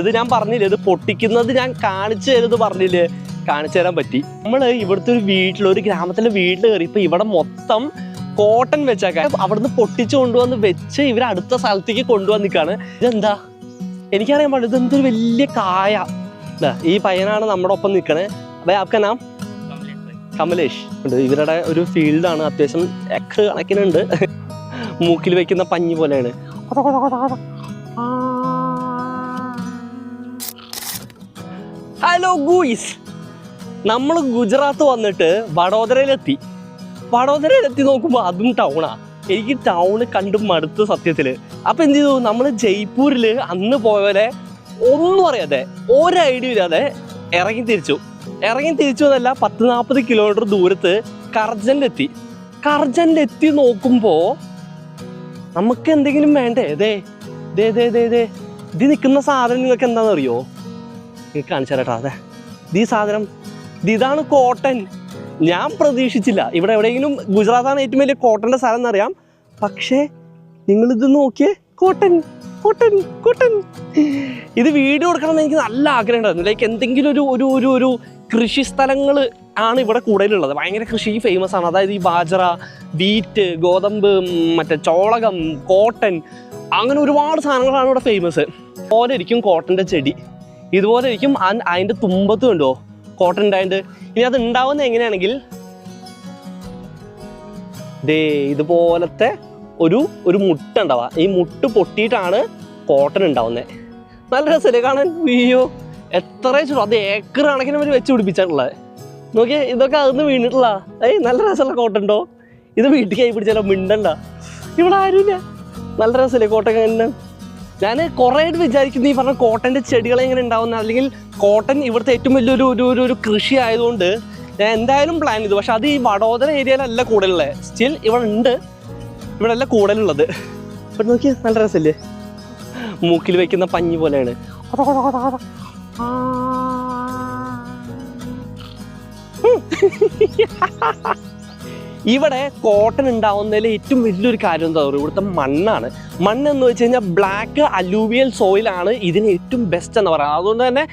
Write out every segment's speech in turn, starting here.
ഇത് ഞാൻ പറഞ്ഞില്ലേ ഇത് പൊട്ടിക്കുന്നത് ഞാൻ കാണിച്ചു തരുന്നത് പറഞ്ഞില്ലേ? കാണിച്ചു തരാൻ പറ്റി. നമ്മൾ ഇവിടുത്തെ ഒരു വീട്ടിൽ ഒരു ഗ്രാമത്തിലെ വീട്ടിൽ കയറി ഇപ്പൊ ഇവിടെ മൊത്തം കോട്ടൺ വെച്ചേക്കാൻ അവിടുന്ന് പൊട്ടിച്ചു കൊണ്ടുവന്ന് വെച്ച് ഇവർ അടുത്ത സ്ഥലത്തേക്ക് കൊണ്ടുവന്ന് നിൽക്കുകയാണ് ഇതെന്താ? എനിക്കറിയാൻ പാടില്ല ഇതെന്തൊരു വലിയ കായ. ഈ പയ്യനാണ് നമ്മുടെ ഒപ്പം നിൽക്കണേ അപ്പൊ ആപ്ക നാം? കമലേഷ്. ഉണ്ട് ഇവരുടെ ഒരു ഫീൽഡാണ് അത്യാവശ്യം ഏക്കർ കണക്കിനുണ്ട് മൂക്കിൽ വെക്കുന്ന പഞ്ഞി പോലെയാണ്. ഹലോ ഗൂയിസ് നമ്മൾ ഗുജറാത്ത് വന്നിട്ട് വഡോദരയിലെത്തി. വഡോദരയിലെത്തി നോക്കുമ്പോൾ അതും ടൗണാ എനിക്ക് ടൗണ് കണ്ടു മടുത്ത് സത്യത്തിൽ അപ്പം എന്ത് ചെയ്തു? നമ്മൾ ജയ്പൂരിൽ അന്ന് പോലെ ഒന്നും അറിയാതെ ഒരു ഐഡിയ ഇല്ലാതെ ഇറങ്ങി തിരിച്ചു. ഇറങ്ങി തിരിച്ചു എന്നല്ല പത്ത് നാൽപ്പത് കിലോമീറ്റർ ദൂരത്ത് കർജനിലെത്തി. കർജനിലെത്തി നോക്കുമ്പോൾ നമുക്ക് എന്തെങ്കിലും വേണ്ടേ? ദേ ദേ ദേ ദേ ദേ. ഇത് നിൽക്കുന്ന സാധനം നിങ്ങൾക്ക് എന്താണെന്ന് അറിയോ നിങ്ങൾക്ക് കാണിച്ചു തരാം അതെ. ഈ സാധനം ഇത് ഇതാണ് കോട്ടൺ ഞാൻ പ്രതീക്ഷിച്ചില്ല. ഇവിടെ എവിടെയെങ്കിലും ഗുജറാത്താണ് ഏറ്റവും വലിയ കോട്ടന്റെ സ്ഥലം എന്നറിയാം പക്ഷേ നിങ്ങളിത് നോക്കിയേ കോട്ടൺ കോട്ടൺ കോട്ടൺ ഇത് വീഡിയോ എടുക്കണം എന്ന് എനിക്ക് നല്ല ആഗ്രഹം ഉണ്ടായിരുന്നു ലൈക്ക് എന്തെങ്കിലും ഒരു ഒരു ഒരു ഒരു കൃഷി സ്ഥലങ്ങൾ ആണ് ഇവിടെ കൂടുതലുള്ളത്. ഭയങ്കര കൃഷി ഫേമസ് ആണ്. അതായത് ഈ ബാജറ വീറ്റ് ഗോതമ്പ് മറ്റേ ചോളകം കോട്ടൺ അങ്ങനെ ഒരുപാട് സാധനങ്ങളാണ് ഇവിടെ ഫേമസ് പോലെ ഇരിക്കും കോട്ടന്റെ ചെടി. ഇതുപോലെ ഇരിക്കും. അതിന്റെ തുമ്പത്ത് കണ്ടോ? കോട്ടൺ ഉണ്ടായിട്ട് ഇനി അത് ഉണ്ടാവുന്ന എങ്ങനെയാണെങ്കിൽ ദേ ഇതുപോലത്തെ ഒരു ഒരു മുട്ട ഉണ്ടാവുക ഈ മുട്ട് പൊട്ടിയിട്ടാണ് കോട്ടൺ ഉണ്ടാവുന്നത്. നല്ല രസമല്ലേ കാണാൻ? അയ്യോ എത്ര ചുടു. അത് ഏക്കർ കണക്കിന് അവർ വെച്ച് പിടിപ്പിച്ചിട്ടുള്ളത്. നോക്കിയേ ഇതൊക്കെ അതൊന്ന് വീണിട്ടുള്ള ഏയ് നല്ല രസമുള്ള കോട്ടുണ്ടോ ഇത് വീട്ടിൽ കൈ പിടിച്ചാലോ മിണ്ടണ്ട. ഇവിടെ ആരുമില്ല. നല്ല രസമല്ലേ കോട്ടൺ കണ്ട്? ഞാൻ കുറേയായിട്ട് വിചാരിക്കുന്നു ഈ പറഞ്ഞ കോട്ടന്റെ ചെടികൾ എങ്ങനെ ഉണ്ടാവുന്ന അല്ലെങ്കിൽ കോട്ടൺ ഇവിടുത്തെ ഏറ്റവും വലിയൊരു ഒരു ഒരു ഒരു കൃഷി ആയതുകൊണ്ട് ഞാൻ എന്തായാലും പ്ലാൻ ചെയ്തു. പക്ഷെ അത് ഈ വടോദര ഏരിയയിലല്ല കൂടുതലുള്ളത്. സ്റ്റിൽ ഇവിടെ ഉണ്ട്. ഇവിടെ അല്ല കൂടുതലുള്ളത്. ഇവിടെ നോക്കി നല്ല രസമല്ലേ? മൂക്കിൽ വെക്കുന്ന പഞ്ഞി പോലെയാണ്. ഇവിടെ കോട്ടൺ ഉണ്ടാവുന്നതിൽ ഏറ്റവും വലിയൊരു കാര്യം എന്താ പറയുക? ഇവിടുത്തെ മണ്ണാണ്. മണ്ണ് എന്ന് വെച്ച് കഴിഞ്ഞാൽ ബ്ലാക്ക് അലൂവിയൽ സോയിലാണ് ഇതിന് ഏറ്റവും ബെസ്റ്റ് എന്ന് പറയുന്നത് അതുകൊണ്ട് തന്നെ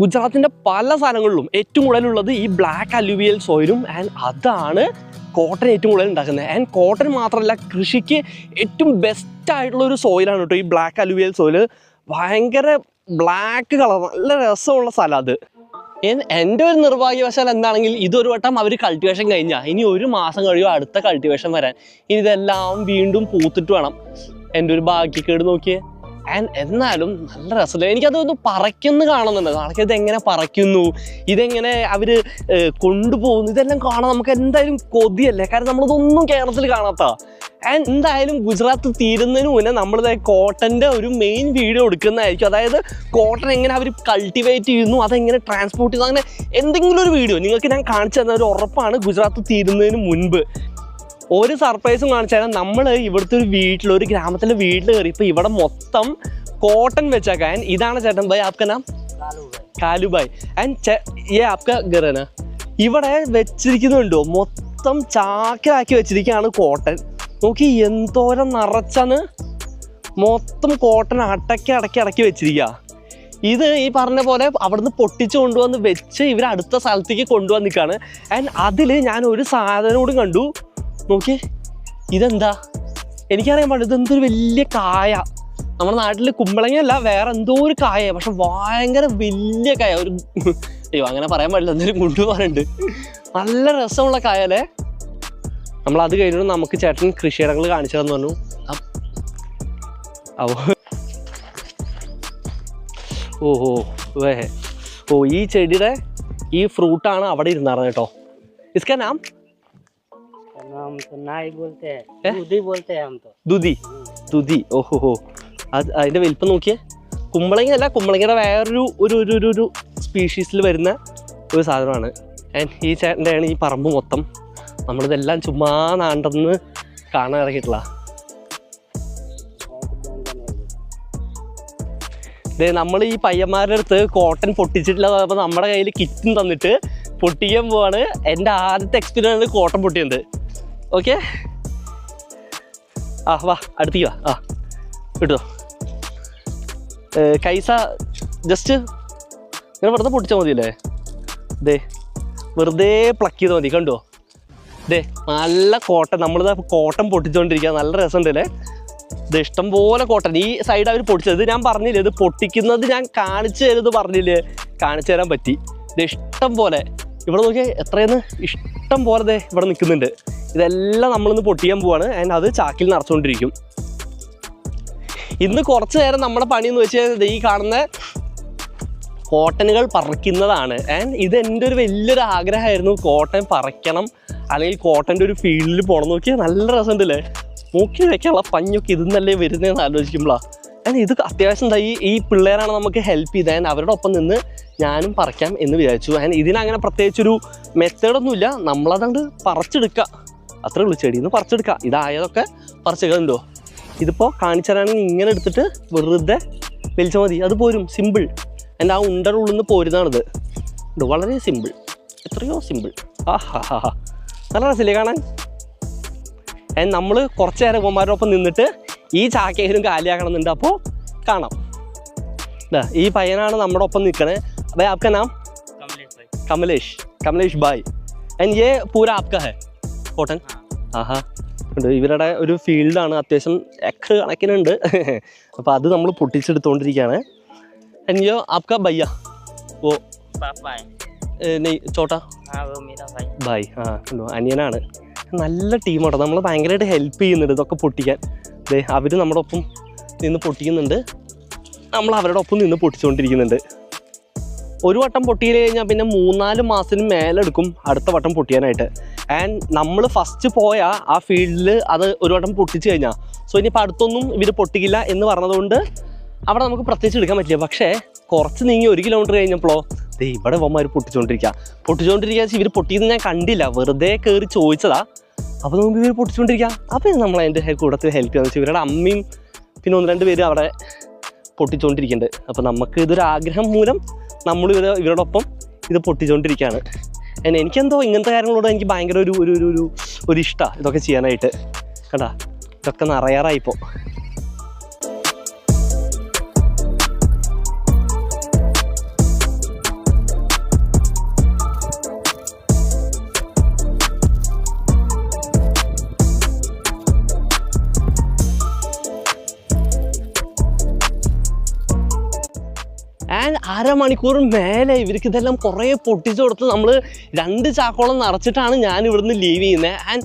ഗുജറാത്തിന്റെ പല സ്ഥലങ്ങളിലും ഏറ്റവും കൂടുതലുള്ളത് ഈ ബ്ലാക്ക് അലൂവിയൽ സോയിലും ആൻഡ് അതാണ് കോട്ടൺ ഏറ്റവും കൂടുതൽ ഉണ്ടാക്കുന്നത്. ആൻഡ് കോട്ടൺ മാത്രമല്ല കൃഷിക്ക് ഏറ്റവും ബെസ്റ്റ് ആയിട്ടുള്ള ഒരു സോയിലാണ് കേട്ടോ ഈ ബ്ലാക്ക് അലൂവിയൽ സോയിൽ ഭയങ്കര ബ്ലാക്ക് കളർ നല്ല രസമുള്ള സ്ഥലം അത്. എന്റെ ഒരു നിർഭാഗ്യവശാൽ എന്താണെങ്കിൽ ഇതൊരു വട്ടം അവർ കൾട്ടിവേഷൻ കഴിഞ്ഞാൽ ഇനി ഒരു മാസം കഴിയും അടുത്ത കൾട്ടിവേഷൻ വരാൻ. ഇനി ഇതെല്ലാം വീണ്ടും പൂത്തിട്ട് വേണം. എന്റെ ഒരു ഭാഗ്യക്കേട് നോക്കിയേ. ആൻഡ് എന്നാലും നല്ല രസമില്ല എനിക്കതൊന്ന് പറയ്ക്കുന്നു കാണുന്നുണ്ട്. നാളെ ഇത് എങ്ങനെ പറയ്ക്കുന്നു ഇതെങ്ങനെ അവർ കൊണ്ടുപോകുന്നു? ഇതെല്ലാം കാണാൻ നമുക്ക് എന്തായാലും കൊതിയല്ലേ? കാരണം നമ്മളിതൊന്നും കേരളത്തിൽ കാണാത്ത ആൻഡ് എന്തായാലും ഗുജറാത്ത് തീരുന്നതിന് മുന്നേ നമ്മൾ കോട്ടന്റെ ഒരു മെയിൻ വീഡിയോ എടുക്കുന്നതായിരിക്കും. അതായത് കോട്ടൺ എങ്ങനെ അവർ കൾട്ടിവേറ്റ് ചെയ്യുന്നു അതെങ്ങനെ ട്രാൻസ്പോർട്ട് ചെയ്യുന്നു അങ്ങനെ എന്തെങ്കിലും ഒരു വീഡിയോ നിങ്ങൾക്ക് ഞാൻ കാണിച്ചു തന്ന ഒരു ഉറപ്പാണ് ഗുജറാത്ത് തീരുന്നതിന് മുൻപ്. ഒരു സർപ്രൈസും കാണിച്ചാൽ നമ്മൾ ഇവിടുത്തെ ഒരു വീട്ടിൽ ഒരു ഗ്രാമത്തിലെ വീട്ടിൽ കയറി ഇപ്പം ഇവിടെ മൊത്തം കോട്ടൺ വെച്ചേക്കാൻ ഇതാണ് ചേട്ടൻ ഭായ് ആപ്ക നാം? കാലു ഭായ് ആൻഡ് ഏ ആപ്ക ഗറന ഇവിടെ വെച്ചിരിക്കുന്നുണ്ടോ? മൊത്തം ചാക്കിലാക്കി വെച്ചിരിക്കുകയാണ് കോട്ടൺ. നോക്കി എന്തോരം നിറച്ചാണ് മൊത്തം കോട്ടൺ അടക്കി അടക്കി അടക്കി വെച്ചിരിക്കുക ഇത് ഈ പറഞ്ഞ പോലെ അവിടുന്ന് പൊട്ടിച്ച് കൊണ്ടുവന്ന് വെച്ച് ഇവർ അടുത്ത സ്ഥലത്തേക്ക് കൊണ്ടുവന്ന് നിൽക്കുകയാണ് ആൻഡ് അതിൽ ഞാൻ ഒരു സാധനം കൂടി കണ്ടു. നോക്കി ഇതെന്താ? എനിക്കറിയാൻ പാടില്ല ഇതെന്തൊരു വലിയ കായ. നമ്മുടെ നാട്ടിൽ കുമ്പളങ്ങയല്ല വേറെ എന്തോ ഒരു കായ. പക്ഷെ ഭയങ്കര വലിയ കായ. ഒരു അയ്യോ അങ്ങനെ പറയാൻ പാടില്ല എന്തെങ്കിലും കൊണ്ടുപോകാറുണ്ട് നല്ല രസമുള്ള കായല്ലേ നമ്മൾ അത് കഴിഞ്ഞു നമുക്ക് ചേട്ടൻ കൃഷിയിടങ്ങൾ കാണിച്ചു തന്നു പറഞ്ഞു ഓഹോ വേ. ഓ ഈ ചെടിയുടെ ഈ ഫ്രൂട്ടാണ് അവിടെ ഇരുന്നായിരുന്നു കേട്ടോ. ഇസ്കാ നാം? ദുതി ദുതി ഓഹോ അത് അതിന്റെ വലിപ്പം നോക്കിയേ. കുമ്പളങ്ങ അല്ല കുമ്പളങ്ങയുടെ വേറൊരു ഒരു ഒരു ഒരു സ്പീഷീസിൽ വരുന്ന ഒരു സാധനമാണ്. ഈ ചേട്ടന്റെയാണ് ഈ പറമ്പ് മൊത്തം. നമ്മളിതെല്ലാം ചുമ്മാ നാണ്ടെന്ന് കാണാൻ ഇറങ്ങിയിട്ടുള്ള നമ്മൾ ഈ പയ്യന്മാരുടെ അടുത്ത് കോട്ടൺ പൊട്ടിച്ചിട്ടില്ല അപ്പോൾ നമ്മുടെ കയ്യിൽ കിറ്റും തന്നിട്ട് പൊട്ടിക്കാൻ പോവാണ്. എന്റെ ആദ്യത്തെ എക്സ്പീരിയൻസ് കോട്ടൺ പൊട്ടിയത്. ഓക്കെ? ആ വാ അടുത്തേക്ക് വാ. ആ കിട്ടോ കൈസ ജസ്റ്റ് ഇങ്ങനെ വെറുതെ പൊട്ടിച്ചാൽ മതിയല്ലേ? ദേ വെറുതെ പ്ലക്ക് ചെയ്താൽ മതി കണ്ടോ? ദേ നല്ല കോട്ടൺ നമ്മളിതാ കോട്ടൺ പൊട്ടിച്ചുകൊണ്ടിരിക്കുക നല്ല രസമുണ്ടല്ലേ ഇത് ഇഷ്ടം പോലെ കോട്ടൺ ഈ സൈഡ് അവർ പൊട്ടിച്ചത് ഞാൻ പറഞ്ഞില്ലേ? ഇത് പൊട്ടിക്കുന്നത് ഞാൻ കാണിച്ചു തരുന്നത് പറഞ്ഞില്ലേ? കാണിച്ചു തരാൻ പറ്റി. ഇത് ഇഷ്ടം പോലെ ഇവിടെ നോക്കിയാൽ എത്രയെന്ന്? ഇഷ്ടം പോലെ ദേ ഇവിടെ നിൽക്കുന്നുണ്ട്. ഇതെല്ലാം നമ്മളിന്ന് പൊട്ടിക്കാൻ പോവാണ്. ആൻഡ് അത് ചാക്കിൽ നിറച്ചുകൊണ്ടിരിക്കും ഇന്ന് കുറച്ച് നേരം നമ്മുടെ പണി എന്ന് വെച്ചാൽ ഈ കാണുന്ന കോട്ടനുകൾ പറിക്കുന്നതാണ്. ആൻഡ് ഇത് എന്റെ ഒരു വലിയൊരു ആഗ്രഹമായിരുന്നു. കോട്ടൺ പറിക്കണം. അല്ലെങ്കിൽ കോട്ടന്റെ ഒരു ഫീൽഡിൽ പോകണം നോക്കിയാൽ നല്ല രസമുണ്ടല്ലേ? മൂക്കി വെക്കാനുള്ള പഞ്ഞൊക്കെ ഇതെന്നല്ലേ വരുന്നതെന്ന് ആലോചിക്കുമ്പോഴാണ് ആൻഡ് ഇത് അത്യാവശ്യം എന്താ ഈ പിള്ളേരാണ് നമുക്ക് ഹെൽപ്പ് ചെയ്തത്. ആൻഡ് അവരുടെ ഒപ്പം നിന്ന് ഞാനും പറിക്കാം എന്ന് വിചാരിച്ചു. ആൻഡ് ഇതിനങ്ങനെ പ്രത്യേകിച്ചൊരു മെത്തേഡൊന്നുമില്ല നമ്മളതുകൊണ്ട് പറിച്ചെടുക്കുക അത്രേ ഉള്ളൂ ചെടിയിൽ നിന്ന് പറിച്ചെടുക്കുക ഇതായതൊക്കെ പറിച്ചെടുക്കുന്നുണ്ടോ ഇതിപ്പോൾ കാണിച്ചാലാണെങ്കിൽ ഇങ്ങനെ എടുത്തിട്ട് വെറുതെ വലിച്ചാൽ മതി. അത് പോരും. സിമ്പിൾ എന്റെ ആ ഉണ്ടയുടെ ഉള്ളിൽ നിന്ന് പോരുന്നതാണിത് വളരെ സിമ്പിൾ എത്രയോ സിമ്പിൾ ആ ഹാ ഹാ നല്ല രസമില്ലേ കാണാൻ? നമ്മൾ കുറച്ച് നേരം ഇവന്മാരോടൊപ്പം നിന്നിട്ട് ഈ ചാക്കേരും കാലിയാക്കണമെന്നുണ്ട്. അപ്പോൾ കാണാം. ഈ പയ്യനാണ് നമ്മുടെ ഒപ്പം നിൽക്കണേ. അപ്പം ആപ്ക നാം? കമലേഷ് കമലേഷ്. ബായ് ആൻഡ് ഏ പൂര ആപ്ക ഹെ. കോട്ടൻ ആഹാ. ഇവരുടെ ഒരു ഫീൽഡാണ് അത്യാവശ്യം എക്ക് കണക്കിനുണ്ട്. അപ്പോൾ അത് നമ്മൾ പൊട്ടിച്ചെടുത്തുകൊണ്ടിരിക്കുകയാണ് എൻജിയോ ആപ്ക ബയ്യ ഓ पापा है ഏ, നെയ് ചോട്ടാ हाँ वो मेरा भाई ബായ് ആ കണ്ടോ അനിയനാണ് നല്ല ടീമാട്ടോ നമ്മൾ ഭയങ്കരമായിട്ട് ഹെൽപ്പ് ചെയ്യുന്നുണ്ട് ഇതൊക്കെ പൊട്ടിക്കാൻ ദേ അവർ നമ്മുടെ ഒപ്പം നിന്ന് പൊട്ടിക്കുന്നുണ്ട് നമ്മൾ അവരുടെ ഒപ്പം നിന്ന് പൊട്ടിച്ചുകൊണ്ടിരിക്കുന്നുണ്ട് ഒരു വട്ടം പൊട്ടിയിൽ കഴിഞ്ഞാൽ പിന്നെ മൂന്നാല് മാസത്തിന് മേലെടുക്കും അടുത്ത വട്ടം പൊട്ടിയാനായിട്ട് ആൻഡ് നമ്മൾ ഫസ്റ്റ് പോയ ആ ഫീൽഡിൽ അത് ഒരു വട്ടം പൊട്ടിച്ച് കഴിഞ്ഞാൽ സോ ഇനിയിപ്പോൾ അടുത്തൊന്നും ഇവർ പൊട്ടിക്കില്ല എന്ന് പറഞ്ഞതുകൊണ്ട് അവിടെ നമുക്ക് പ്രത്യേകിച്ച് എടുക്കാൻ പറ്റില്ല. പക്ഷേ കുറച്ച് നീങ്ങി ഒരു കിലോമീറ്റർ കഴിഞ്ഞപ്പോഴോ ദേ ഇവിടെ വന്മാർ പൊട്ടിച്ചുകൊണ്ടിരിക്കുക പൊട്ടിച്ചുകൊണ്ടിരിക്കുക ഇവർ പൊട്ടിയെന്ന് ഞാൻ കണ്ടില്ല. വെറുതെ കയറി ചോദിച്ചതാ. അപ്പോൾ നമുക്ക് ഇവർ പൊട്ടിച്ചുകൊണ്ടിരിക്കുക അപ്പോൾ നമ്മൾ അതിന്റെ കൂടത്തിൽ ഹെൽപ്പ് ചെയ്യാന്ന് വെച്ചാൽ ഇവരുടെ അമ്മയും പിന്നെ ഒന്ന് രണ്ട് പേര് അവിടെ പൊട്ടിച്ചുകൊണ്ടിരിക്കുന്നുണ്ട് അപ്പോൾ നമുക്ക് ഇതൊരു ആഗ്രഹം മൂലം നമ്മൾ ഇവർ ഇവരോടൊപ്പം ഇത് പൊട്ടിച്ചുകൊണ്ടിരിക്കുകയാണ് എന്നെ എനിക്കെന്തോ ഇങ്ങനത്തെ കാര്യങ്ങളോട് എനിക്ക് ഭയങ്കര ഒരു ഒരു ഒരു ഒരു ഇഷ്ടമാണ് ഇതൊക്കെ ചെയ്യാനായിട്ട്. കേട്ടാ ഇതൊക്കെ നിറയാറായിപ്പോൾ ആൻഡ് അരമണിക്കൂർ മേലെ ഇവർക്ക് ഇതെല്ലാം കുറേ പൊട്ടിച്ചു കൊടുത്ത് നമ്മൾ രണ്ട് ചാക്കോളം നിറച്ചിട്ടാണ് ഞാൻ ഇവിടുന്ന് ലീവ് ചെയ്യുന്നത് ആൻഡ്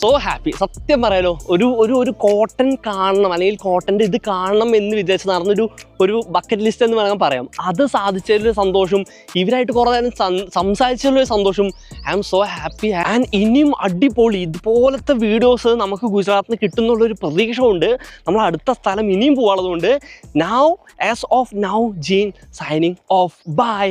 സോ ഹാപ്പി സത്യം പറയാലോ ഒരു ഒരു ഒരു കോട്ടൺ കാണണം അല്ലെങ്കിൽ കോട്ടന്റെ ഇത് കാണണം എന്ന് വിചാരിച്ച് നടന്നൊരു ഒരു ബക്കറ്റ് ലിസ്റ്റ് എന്ന് വേണമെങ്കിൽ പറയാം. അത് സാധിച്ചതിലൊരു സന്തോഷം ഇവരായിട്ട് കുറേ നേരം സംസാരിച്ചതിലൊരു സന്തോഷം. I am so happy and ഇനിയും അടിപൊളി ഇതുപോലത്തെ വീഡിയോസ് നമുക്ക് ഗുജറാത്തിൽ നിന്ന് കിട്ടുന്നുള്ളൊരു പ്രതീക്ഷ ഉണ്ട് നമ്മൾ അടുത്ത സ്ഥലം ഇനിയും പോകാനുള്ളതുകൊണ്ട് now as of now Jean signing off bye